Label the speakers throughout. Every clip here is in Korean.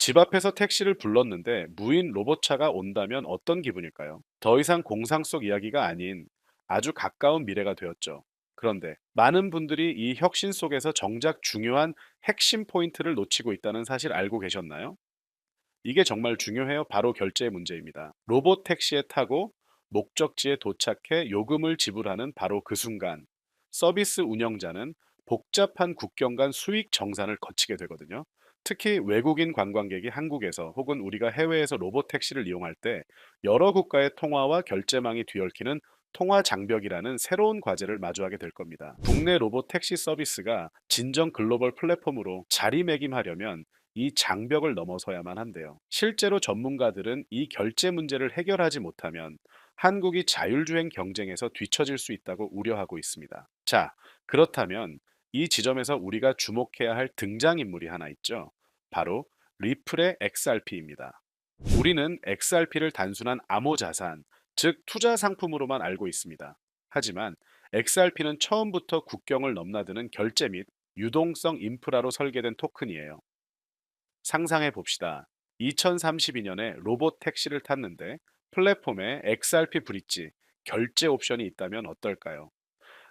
Speaker 1: 집 앞에서 택시를 불렀는데 무인 로봇차가 온다면 어떤 기분일까요? 더 이상 공상 속 이야기가 아닌 아주 가까운 미래가 되었죠. 그런데 많은 분들이 이 혁신 속에서 정작 중요한 핵심 포인트를 놓치고 있다는 사실 알고 계셨나요? 이게 정말 중요해요. 바로 결제 문제입니다. 로봇 택시에 타고 목적지에 도착해 요금을 지불하는 바로 그 순간 서비스 운영자는 복잡한 국경 간 수익 정산을 거치게 되거든요. 특히 외국인 관광객이 한국에서 혹은 우리가 해외에서 로봇 택시를 이용할 때 여러 국가의 통화와 결제망이 뒤얽히는 통화 장벽이라는 새로운 과제를 마주하게 될 겁니다. 국내 로봇 택시 서비스가 진정 글로벌 플랫폼으로 자리매김하려면 이 장벽을 넘어서야만 한데요. 실제로 전문가들은 이 결제 문제를 해결하지 못하면 한국이 자율주행 경쟁에서 뒤처질 수 있다고 우려하고 있습니다. 자, 그렇다면 이 지점에서 우리가 주목해야 할 등장인물이 하나 있죠. 바로 리플의 XRP입니다. 우리는 XRP를 단순한 암호 자산, 즉 투자 상품으로만 알고 있습니다. 하지만 XRP는 처음부터 국경을 넘나드는 결제 및 유동성 인프라로 설계된 토큰이에요. 상상해 봅시다. 2032년에 로봇 택시를 탔는데 플랫폼에 XRP 브릿지, 결제 옵션이 있다면 어떨까요?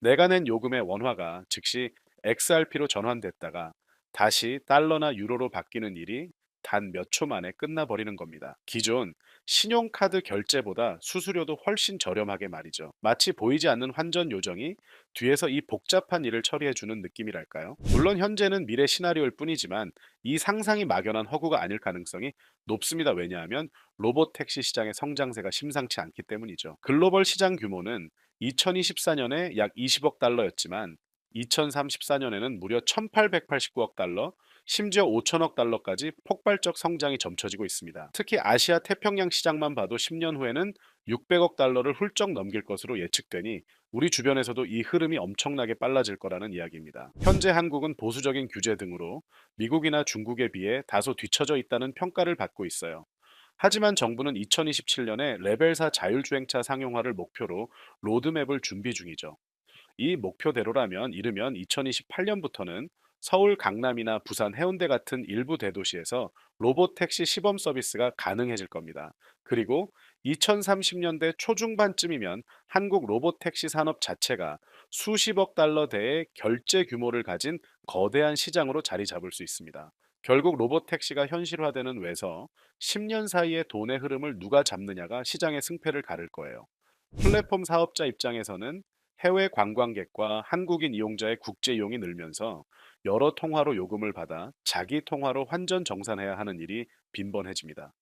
Speaker 1: 내가 낸 요금의 원화가 즉시 XRP로 전환됐다가 다시 달러나 유로로 바뀌는 일이 단 몇 초 만에 끝나버리는 겁니다. 기존 신용카드 결제보다 수수료도 훨씬 저렴하게 말이죠. 마치 보이지 않는 환전 요정이 뒤에서 이 복잡한 일을 처리해주는 느낌이랄까요? 물론 현재는 미래 시나리오일 뿐이지만 이 상상이 막연한 허구가 아닐 가능성이 높습니다. 왜냐하면 로봇 택시 시장의 성장세가 심상치 않기 때문이죠. 글로벌 시장 규모는 2024년에 약 20억 달러였지만 2034년에는 무려 1889억 달러, 심지어 5천억 달러까지 폭발적 성장이 점쳐지고 있습니다. 특히 아시아 태평양 시장만 봐도 10년 후에는 600억 달러를 훌쩍 넘길 것으로 예측되니 우리 주변에서도 이 흐름이 엄청나게 빨라질 거라는 이야기입니다. 현재 한국은 보수적인 규제 등으로 미국이나 중국에 비해 다소 뒤처져 있다는 평가를 받고 있어요. 하지만 정부는 2027년에 레벨 4 자율주행차 상용화를 목표로 로드맵을 준비 중이죠. 이 목표대로라면 이르면 2028년부터는 서울 강남이나 부산 해운대 같은 일부 대도시에서 로봇 택시 시범 서비스가 가능해질 겁니다. 그리고 2030년대 초중반쯤이면 한국 로봇 택시 산업 자체가 수십억 달러 대의 결제 규모를 가진 거대한 시장으로 자리 잡을 수 있습니다. 결국 로봇 택시가 현실화되는 외서 10년 사이의 돈의 흐름을 누가 잡느냐가 시장의 승패를 가를 거예요. 플랫폼 사업자 입장에서는 해외 관광객과 한국인 이용자의 국제 이용이 늘면서 여러 통화로 요금을 받아 자기 통화로 환전 정산해야 하는 일이 빈번해집니다.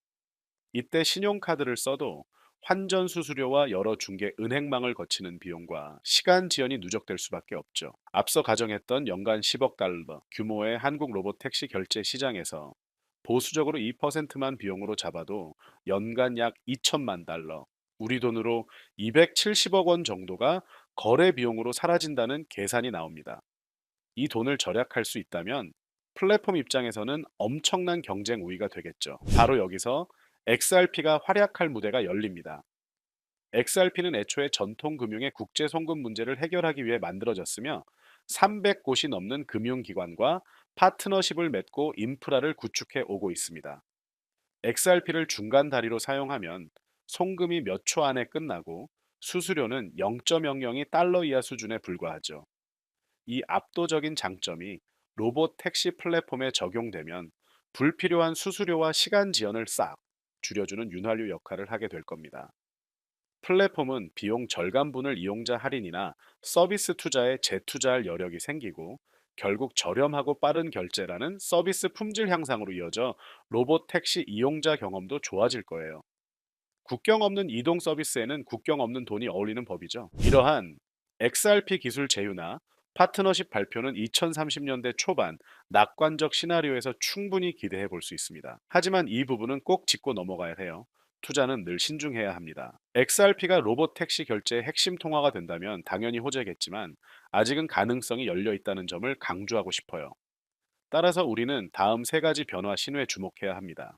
Speaker 1: 이때 신용카드를 써도 환전 수수료와 여러 중개 은행망을 거치는 비용과 시간 지연이 누적될 수밖에 없죠. 앞서 가정했던 연간 10억 달러 규모의 한국 로봇 택시 결제 시장에서 보수적으로 2%만 비용으로 잡아도 연간 약 2천만 달러, 우리 돈으로 270억 원 정도가 거래 비용으로 사라진다는 계산이 나옵니다. 이 돈을 절약할 수 있다면 플랫폼 입장에서는 엄청난 경쟁 우위가 되겠죠. 바로 여기서 XRP가 활약할 무대가 열립니다. XRP는 애초에 전통 금융의 국제 송금 문제를 해결하기 위해 만들어졌으며 300곳이 넘는 금융기관과 파트너십을 맺고 인프라를 구축해 오고 있습니다. XRP를 중간 다리로 사용하면 송금이 몇 초 안에 끝나고 수수료는 0.00이 달러 이하 수준에 불과하죠. 이 압도적인 장점이 로봇 택시 플랫폼에 적용되면 불필요한 수수료와 시간 지연을 싹 줄여주는 윤활유 역할을 하게 될 겁니다. 플랫폼은 비용 절감분을 이용자 할인이나 서비스 투자에 재투자할 여력이 생기고 결국 저렴하고 빠른 결제라는 서비스 품질 향상으로 이어져 로봇 택시 이용자 경험도 좋아질 거예요. 국경 없는 이동 서비스에는 국경 없는 돈이 어울리는 법이죠. 이러한 XRP 기술 제휴나 파트너십 발표는 2030년대 초반 낙관적 시나리오에서 충분히 기대해 볼 수 있습니다. 하지만 이 부분은 꼭 짚고 넘어가야 해요. 투자는 늘 신중해야 합니다. XRP가 로봇 택시 결제의 핵심 통화가 된다면 당연히 호재겠지만 아직은 가능성이 열려 있다는 점을 강조하고 싶어요. 따라서 우리는 다음 세 가지 변화 신호에 주목해야 합니다.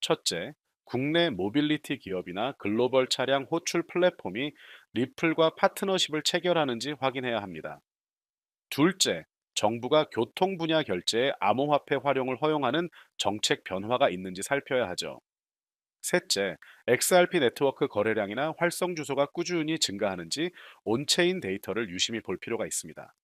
Speaker 1: 첫째, 국내 모빌리티 기업이나 글로벌 차량 호출 플랫폼이 리플과 파트너십을 체결하는지 확인해야 합니다. 둘째, 정부가 교통 분야 결제에 암호화폐 활용을 허용하는 정책 변화가 있는지 살펴야 하죠. 셋째, XRP 네트워크 거래량이나 활성 주소가 꾸준히 증가하는지 온체인 데이터를 유심히 볼 필요가 있습니다.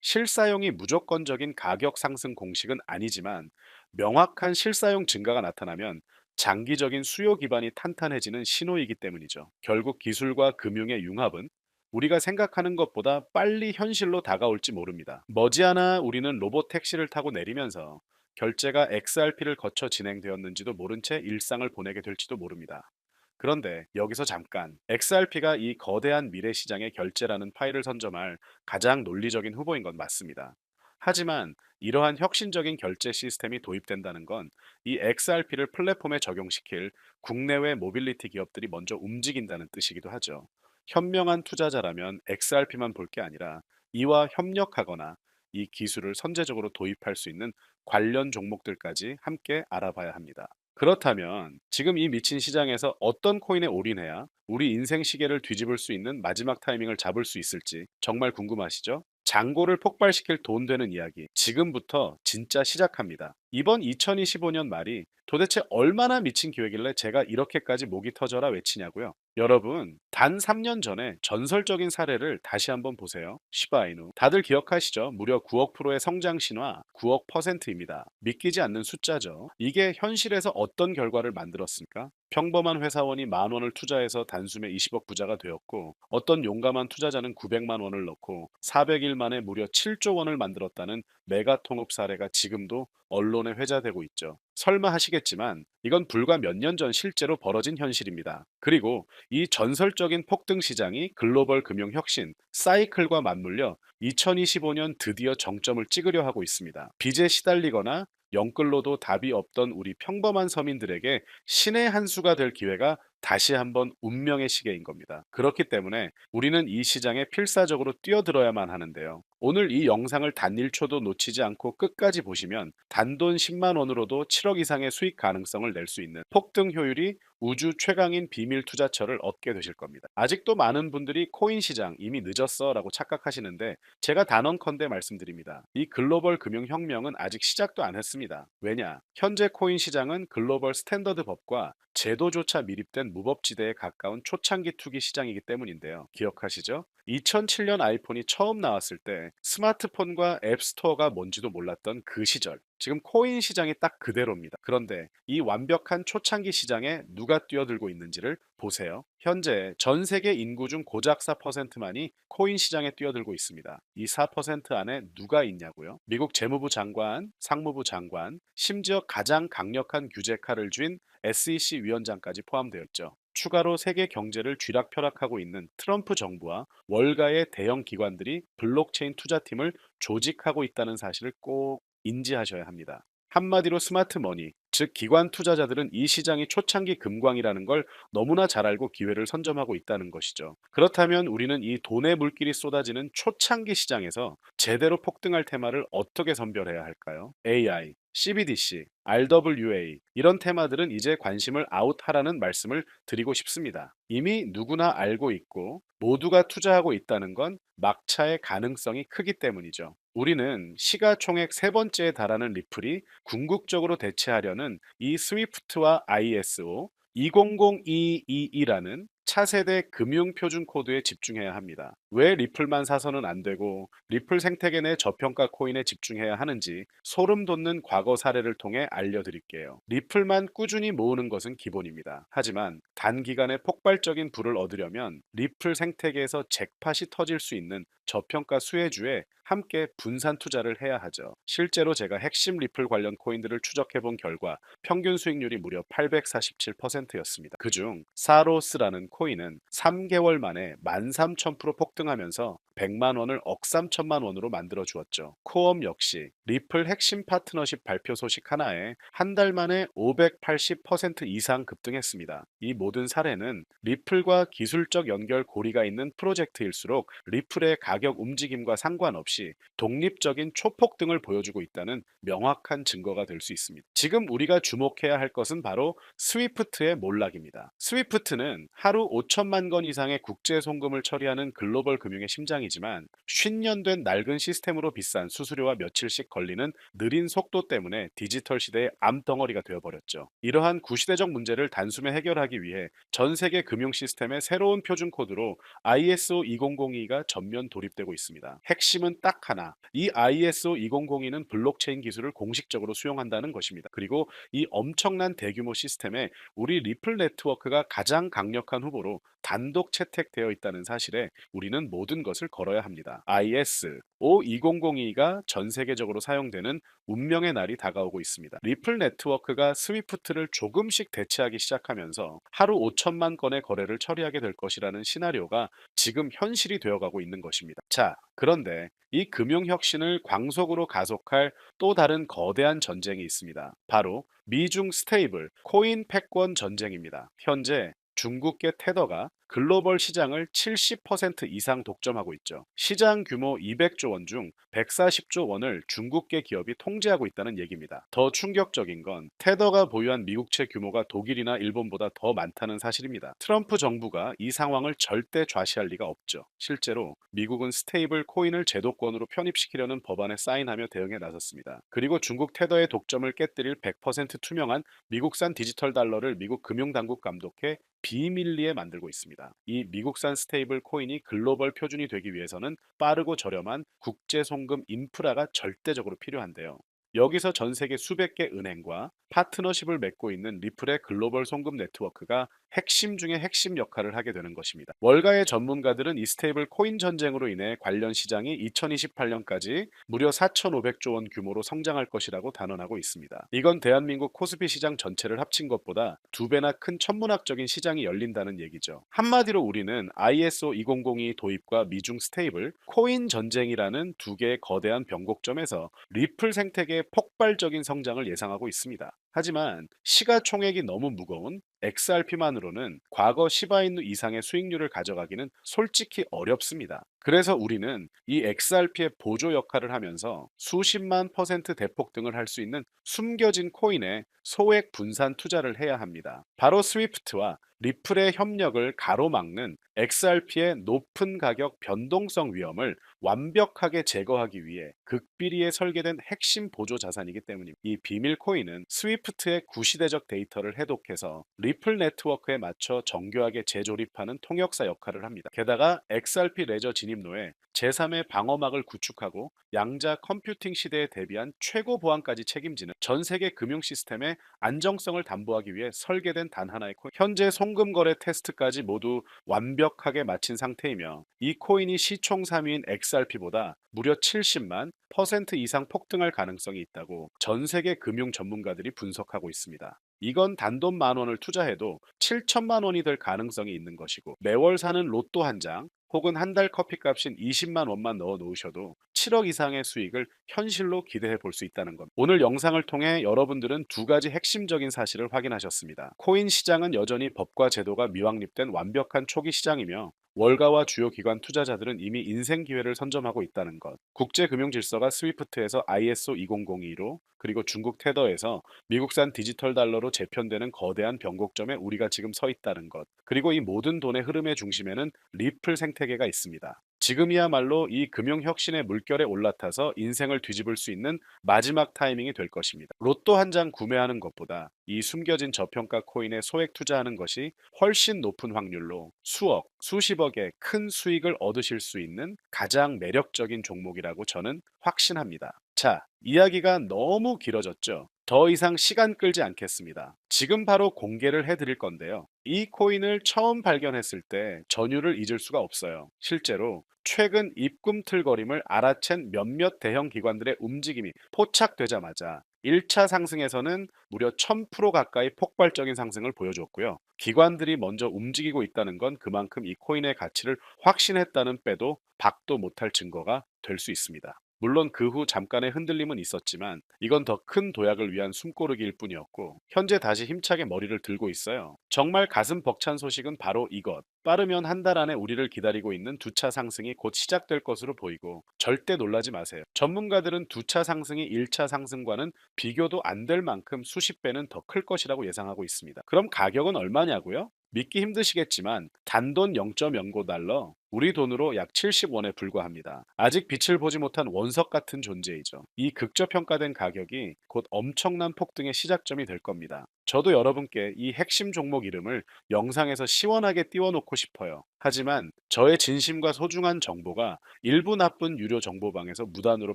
Speaker 1: 실사용이 무조건적인 가격 상승 공식은 아니지만 명확한 실사용 증가가 나타나면 장기적인 수요 기반이 탄탄해지는 신호이기 때문이죠. 결국 기술과 금융의 융합은 우리가 생각하는 것보다 빨리 현실로 다가올지 모릅니다. 머지않아 우리는 로봇 택시를 타고 내리면서 결제가 XRP를 거쳐 진행되었는지도 모른 채 일상을 보내게 될지도 모릅니다. 그런데 여기서 잠깐 XRP가 이 거대한 미래 시장의 결제라는 파일을 선점할 가장 논리적인 후보인 건 맞습니다. 하지만 이러한 혁신적인 결제 시스템이 도입된다는 건 이 XRP를 플랫폼에 적용시킬 국내외 모빌리티 기업들이 먼저 움직인다는 뜻이기도 하죠. 현명한 투자자라면 XRP만 볼 게 아니라 이와 협력하거나 이 기술을 선제적으로 도입할 수 있는 관련 종목들까지 함께 알아봐야 합니다. 그렇다면 지금 이 미친 시장에서 어떤 코인에 올인해야 우리 인생 시계를 뒤집을 수 있는 마지막 타이밍을 잡을 수 있을지 정말 궁금하시죠? 잔고를 폭발시킬 돈 되는 이야기 지금부터 진짜 시작합니다. 이번 2025년 말이 도대체 얼마나 미친 기회길래 제가 이렇게까지 목이 터져라 외치냐고요? 여러분, 단 3년 전에 전설적인 사례를 다시 한번 보세요. 시바이누. 다들 기억하시죠? 무려 9억 프로의 성장 신화, 9억 퍼센트입니다. 믿기지 않는 숫자죠. 이게 현실에서 어떤 결과를 만들었습니까? 평범한 회사원이 만 원을 투자해서 단숨에 20억 부자가 되었고, 어떤 용감한 투자자는 900만 원을 넣고 400일 만에 무려 7조 원을 만들었다는 메가 통업 사례가 지금도 언론에 회자되고 있죠. 설마 하시겠지만 이건 불과 몇 년 전 실제로 벌어진 현실입니다. 그리고 이 전설적인 폭등 시장이 글로벌 금융 혁신 사이클과 맞물려 2025년 드디어 정점을 찍으려 하고 있습니다. 빚에 시달리거나 영끌로도 답이 없던 우리 평범한 서민들에게 신의 한 수가 될 기회가 다시 한번 운명의 시계인 겁니다. 그렇기 때문에 우리는 이 시장에 필사적으로 뛰어들어야만 하는데요. 오늘 이 영상을 단 1초도 놓치지 않고 끝까지 보시면 단돈 10만 원으로도 7억 이상의 수익 가능성을 낼 수 있는 폭등 효율이 우주 최강인 비밀 투자처를 얻게 되실 겁니다. 아직도 많은 분들이 코인 시장 이미 늦었어 라고 착각하시는데 제가 단언컨대 말씀드립니다. 이 글로벌 금융 혁명은 아직 시작도 안 했습니다. 왜냐? 현재 코인 시장은 글로벌 스탠더드 법과 제도조차 미립된 무법지대에 가까운 초창기 투기 시장이기 때문인데요. 기억하시죠? 2007년 아이폰이 처음 나왔을 때 스마트폰과 앱스토어가 뭔지도 몰랐던 그 시절. 지금 코인 시장이 딱 그대로입니다. 그런데 이 완벽한 초창기 시장에 누가 뛰어들고 있는지를 보세요. 현재 전 세계 인구 중 고작 4%만이 코인 시장에 뛰어들고 있습니다. 이 4% 안에 누가 있냐고요? 미국 재무부 장관, 상무부 장관, 심지어 가장 강력한 규제 칼을 쥔 SEC 위원장까지 포함되어 있죠. 추가로 세계 경제를 쥐락펴락하고 있는 트럼프 정부와 월가의 대형 기관들이 블록체인 투자팀을 조직하고 있다는 사실을 꼭 인지하셔야 합니다. 한마디로 스마트 머니, 즉 기관 투자자들은 이 시장이 초창기 금광이라는 걸 너무나 잘 알고 기회를 선점하고 있다는 것이죠. 그렇다면 우리는 이 돈의 물길이 쏟아지는 초창기 시장에서 제대로 폭등할 테마를 어떻게 선별해야 할까요? AI, CBDC, RWA 이런 테마들은 이제 관심을 아웃하라는 말씀을 드리고 싶습니다. 이미 누구나 알고 있고 모두가 투자하고 있다는 건 막차의 가능성이 크기 때문이죠. 우리는 시가총액 세 번째에 달하는 리플이 궁극적으로 대체하려는 이 스위프트와 ISO 200222라는 차세대 금융 표준 코드에 집중해야 합니다. 왜 리플만 사서는 안 되고 리플 생태계 내 저평가 코인에 집중해야 하는지 소름 돋는 과거 사례를 통해 알려드릴게요. 리플만 꾸준히 모으는 것은 기본입니다. 하지만 단기간에 폭발적인 부를 얻으려면 리플 생태계에서 잭팟이 터질 수 있는 저평가 수혜주에 함께 분산 투자를 해야 하죠. 실제로 제가 핵심 리플 관련 코인들을 추적해 본 결과 평균 수익률이 무려 847%였습니다. 그중 사로스라는 코인은 3개월 만에 13,000%폭 등하면서 100만 원을 억삼천만 원으로 만들어 주었죠. 코엄 역시 리플 핵심 파트너십 발표 소식 하나에 한 달 만에 580% 이상 급등했습니다. 이 모든 사례는 리플과 기술적 연결 고리가 있는 프로젝트일수록 리플의 가격 움직임과 상관없이 독립적인 초폭 등을 보여주고 있다는 명확한 증거가 될 수 있습니다. 지금 우리가 주목해야 할 것은 바로 스위프트의 몰락입니다. 스위프트는 하루 5천만 건 이상의 국제 송금을 처리하는 글로벌 금융의 심장이 시장이지만 50년 된 낡은 시스템으로 비싼 수수료와 며칠씩 걸리는 느린 속도 때문에 디지털 시대의 암덩어리가 되어버렸죠. 이러한 구시대적 문제를 단숨에 해결하기 위해 전 세계 금융 시스템의 새로운 표준 코드로 ISO 2002가 전면 도입되고 있습니다. 핵심은 딱 하나. 이 ISO 2002는 블록체인 기술을 공식적으로 수용한다는 것입니다. 그리고 이 엄청난 대규모 시스템에 우리 리플 네트워크가 가장 강력한 후보로 단독 채택되어 있다는 사실에 우리는 모든 것을 걸어야 합니다. IS 52002가 전 세계적으로 사용되는 운명의 날이 다가오고 있습니다. 리플 네트워크가 스위프트를 조금씩 대체하기 시작하면서 하루 5천만 건의 거래를 처리하게 될 것이라는 시나리오가 지금 현실이 되어가고 있는 것입니다. 자, 그런데 이 금융혁신을 광속으로 가속할 또 다른 거대한 전쟁이 있습니다. 바로 미중 스테이블 코인 패권 전쟁입니다. 현재 중국계 테더가 글로벌 시장을 70% 이상 독점하고 있죠. 시장 규모 200조 원 중 140조 원을 중국계 기업이 통제하고 있다는 얘기입니다. 더 충격적인 건 테더가 보유한 미국채 규모가 독일이나 일본보다 더 많다는 사실입니다. 트럼프 정부가 이 상황을 절대 좌시할 리가 없죠. 실제로 미국은 스테이블 코인을 제도권으로 편입시키려는 법안에 사인하며 대응에 나섰습니다. 그리고 중국 테더의 독점을 깨뜨릴 100% 투명한 미국산 디지털 달러를 미국 금융당국 감독해 비밀리에 만들고 있습니다. 이 미국산 스테이블 코인이 글로벌 표준이 되기 위해서는 빠르고 저렴한 국제 송금 인프라가 절대적으로 필요한데요. 여기서 전 세계 수백 개 은행과 파트너십을 맺고 있는 리플의 글로벌 송금 네트워크가 핵심 중의 핵심 역할을 하게 되는 것입니다. 월가의 전문가들은 이 스테이블 코인 전쟁으로 인해 관련 시장이 2028년까지 무려 4,500조 원 규모로 성장할 것이라고 단언하고 있습니다. 이건 대한민국 코스피 시장 전체를 합친 것보다 두 배나 큰 천문학적인 시장이 열린다는 얘기죠. 한마디로 우리는 ISO 2002 도입과 미중 스테이블 코인 전쟁이라는 두 개의 거대한 변곡점에서 리플 생태계의 폭발적인 성장을 예상하고 있습니다. 하지만 시가총액이 너무 무거운 XRP만으로는 과거 시바이누 이상의 수익률을 가져가기는 솔직히 어렵습니다. 그래서 우리는 이 XRP의 보조 역할을 하면서 수십만 퍼센트 대폭 등을 할 수 있는 숨겨진 코인에 소액 분산 투자를 해야 합니다. 바로 스위프트와 리플의 협력을 가로막는 XRP의 높은 가격 변동성 위험을 완벽하게 제거하기 위해 극비리에 설계된 핵심 보조 자산이기 때문입니다. 이 비밀 코인은 스위프트의 구시대적 데이터를 해독해서 리플 네트워크에 맞춰 정교하게 재조립하는 통역사 역할을 합니다. 게다가 XRP 레저 진입로에 제3의 방어막을 구축하고 양자 컴퓨팅 시대에 대비한 최고 보안까지 책임지는 전 세계 금융 시스템의 안정성을 담보하기 위해 설계된 단 하나의 코인. 현재 송금 거래 테스트까지 모두 완벽하게 마친 상태이며 이 코인이 시총 3위인 XRP보다 무려 70만 퍼센트 이상 폭등할 가능성이 있다고 전 세계 금융 전문가들이 분석하고 있습니다. 이건 단돈 만 원을 투자해도 7천만 원이 될 가능성이 있는 것이고 매월 사는 로또 한 장 혹은 한 달 커피값인 20만 원만 넣어 놓으셔도 7억 이상의 수익을 현실로 기대해 볼 수 있다는 것. 오늘 영상을 통해 여러분들은 두 가지 핵심적인 사실을 확인하셨습니다. 코인 시장은 여전히 법과 제도가 미확립된 완벽한 초기 시장이며 월가와 주요 기관 투자자들은 이미 인생 기회를 선점하고 있다는 것. 국제 금융 질서가 스위프트에서 ISO 2002로 그리고 중국 테더에서 미국산 디지털 달러로 재편되는 거대한 변곡점에 우리가 지금 서 있다는 것. 그리고 이 모든 돈의 흐름의 중심에는 리플 생태계가 있습니다. 지금이야말로 이 금융 혁신의 물결에 올라타서 인생을 뒤집을 수 있는 마지막 타이밍이 될 것입니다. 로또 한 장 구매하는 것보다 이 숨겨진 저평가 코인에 소액 투자하는 것이 훨씬 높은 확률로 수억, 수십억의 큰 수익을 얻으실 수 있는 가장 매력적인 종목이라고 저는 확신합니다. 자, 이야기가 너무 길어졌죠. 더 이상 시간 끌지 않겠습니다. 지금 바로 공개를 해드릴 건데요. 이 코인을 처음 발견했을 때 전율을 잊을 수가 없어요. 실제로 최근 입금틀거림을 알아챈 몇몇 대형 기관들의 움직임이 포착되자마자 1차 상승에서는 무려 1000% 가까이 폭발적인 상승을 보여줬고요. 기관들이 먼저 움직이고 있다는 건 그만큼 이 코인의 가치를 확신했다는 빼도 박도 못할 증거가 될 수 있습니다. 물론 그 후 잠깐의 흔들림은 있었지만 이건 더 큰 도약을 위한 숨고르기일 뿐이었고 현재 다시 힘차게 머리를 들고 있어요. 정말 가슴 벅찬 소식은 바로 이것. 빠르면 한 달 안에 우리를 기다리고 있는 두 차 상승이 곧 시작될 것으로 보이고 절대 놀라지 마세요. 전문가들은 두 차 상승이 1차 상승과는 비교도 안 될 만큼 수십 배는 더 클 것이라고 예상하고 있습니다. 그럼 가격은 얼마냐고요? 믿기 힘드시겠지만 단돈 0.09달러 우리 돈으로 약 70원에 불과합니다. 아직 빛을 보지 못한 원석 같은 존재이죠. 이 극저평가된 가격이 곧 엄청난 폭등의 시작점이 될 겁니다. 저도 여러분께 이 핵심 종목 이름을 영상에서 시원하게 띄워놓고 싶어요. 하지만 저의 진심과 소중한 정보가 일부 나쁜 유료 정보방에서 무단으로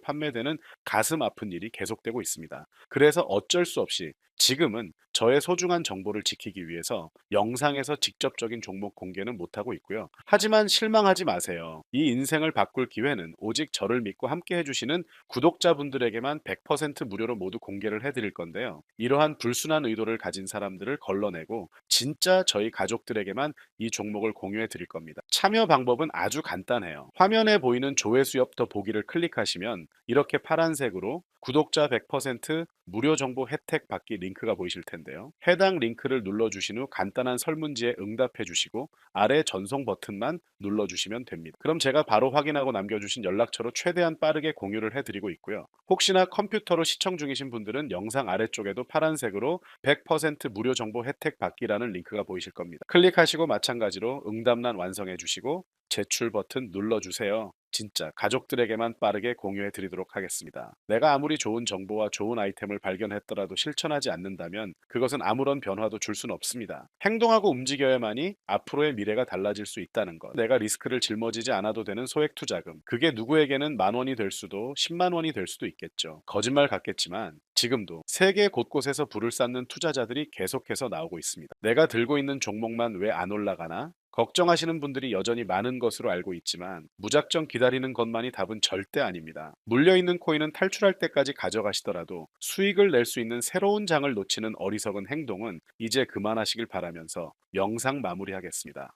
Speaker 1: 판매되는 가슴 아픈 일이 계속되고 있습니다. 그래서 어쩔 수 없이 지금은 저의 소중한 정보를 지키기 위해서 영상에서 직접적인 종목 공개는 못하고 있고요. 하지만 실망 하지 마세요. 이 인생을 바꿀 기회는 오직 저를 믿고 함께 해주시는 구독자분들에게만 100% 무료로 모두 공개를 해드릴 건데요. 이러한 불순한 의도를 가진 사람들을 걸러내고 진짜 저희 가족들에게만 이 종목을 공유해 드릴 겁니다. 참여 방법은 아주 간단해요. 화면에 보이는 조회수협더 보기를 클릭하시면 이렇게 파란색으로 구독자 100% 무료 정보 혜택 받기 링크가 보이실 텐데요. 해당 링크를 눌러주신 후 간단한 설문지에 응답해 주시고 아래 전송 버튼만 눌러 주시면 됩니다. 그럼 제가 바로 확인하고 남겨주신 연락처로 최대한 빠르게 공유를 해드리고 있고요. 혹시나 컴퓨터로 시청 중이신 분들은 영상 아래쪽에도 파란색으로 100% 무료 정보 혜택 받기라는 링크가 보이실 겁니다. 클릭하시고 마찬가지로 응답란 완성해 주시고 제출 버튼 눌러주세요. 진짜 가족들에게만 빠르게 공유해 드리도록 하겠습니다. 내가 아무리 좋은 정보와 좋은 아이템을 발견했더라도 실천하지 않는다면 그것은 아무런 변화도 줄 수는 없습니다. 행동하고 움직여야만이 앞으로의 미래가 달라질 수 있다는 것. 내가 리스크를 짊어지지 않아도 되는 소액 투자금. 그게 누구에게는 만 원이 될 수도 10만 원이 될 수도 있겠죠. 거짓말 같겠지만 지금도 세계 곳곳에서 불을 쌓는 투자자들이 계속해서 나오고 있습니다. 내가 들고 있는 종목만 왜 안 올라가나? 걱정하시는 분들이 여전히 많은 것으로 알고 있지만 무작정 기다리는 것만이 답은 절대 아닙니다. 물려있는 코인은 탈출할 때까지 가져가시더라도 수익을 낼 수 있는 새로운 장을 놓치는 어리석은 행동은 이제 그만하시길 바라면서 영상 마무리하겠습니다.